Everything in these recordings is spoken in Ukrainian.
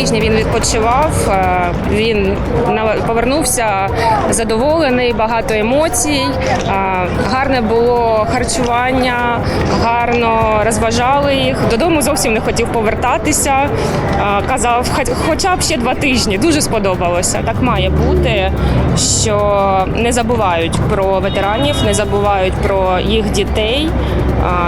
тижні він відпочивав. е, Він повернувся задоволений, багато емоцій. е, Гарне було харчування, гарно розважали їх. Додому зовсім не хотів повертатися. Е, Казав, «Хоч- хоча б ще два тижні. Дуже сподобалося. Так має бути, що не забувають про ветеранів, не забувають про їх дітей.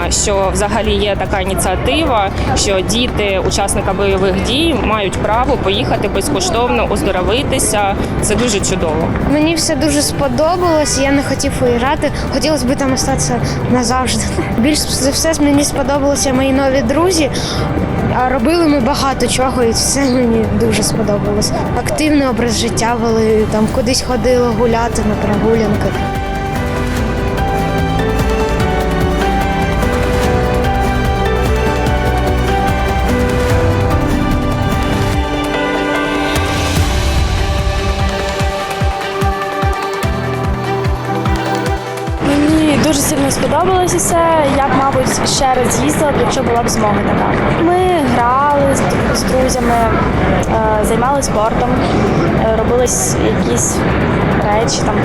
Що взагалі є така ініціатива, що діти, учасника бойових дій, мають право поїхати безкоштовно оздоровитися. Це дуже чудово. Мені все дуже сподобалось, я не хотів уїжджати. Хотілося б там остатися назавжди. Більш за все мені сподобалися мої нові друзі. Робили ми багато чого, і це мені дуже сподобалось. Активний образ життя вели, там кудись ходили гуляти на прогулянки. Дуже сильно сподобалося все. Я б, мабуть, ще раз їздила, якщо була б змога така. Ми грали з, з друзями, е, займалися спортом, е, робили якісь речі, там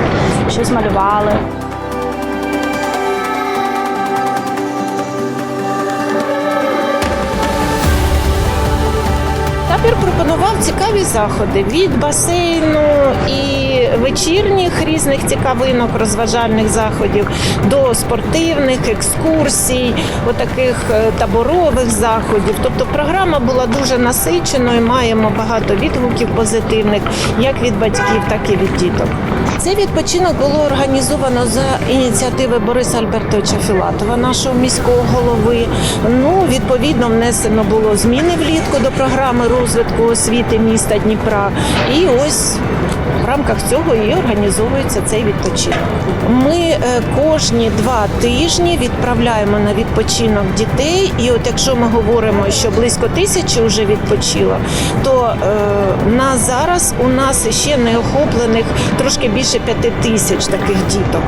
щось малювали. Цікаві заходи від басейну і вечірніх різних цікавинок, розважальних заходів до спортивних екскурсій, отаких е, таборових заходів. Тобто програма була дуже насиченою. Маємо багато відгуків позитивних, як від батьків, так і від діток. Цей відпочинок було організовано за ініціативи Бориса Альбертовича Філатова, нашого міського голови. Ну, відповідно, внесено було зміни влітку до програми розвитку освіти міста Дніпра. І ось в рамках цього і організовується цей відпочинок. Ми е, кожні два тижні відправляємо на відпочинок дітей. І от якщо ми говоримо, що близько тисячі вже відпочило, то е, на зараз у нас ще не охоплених трошки більше п'яти тисяч таких діток.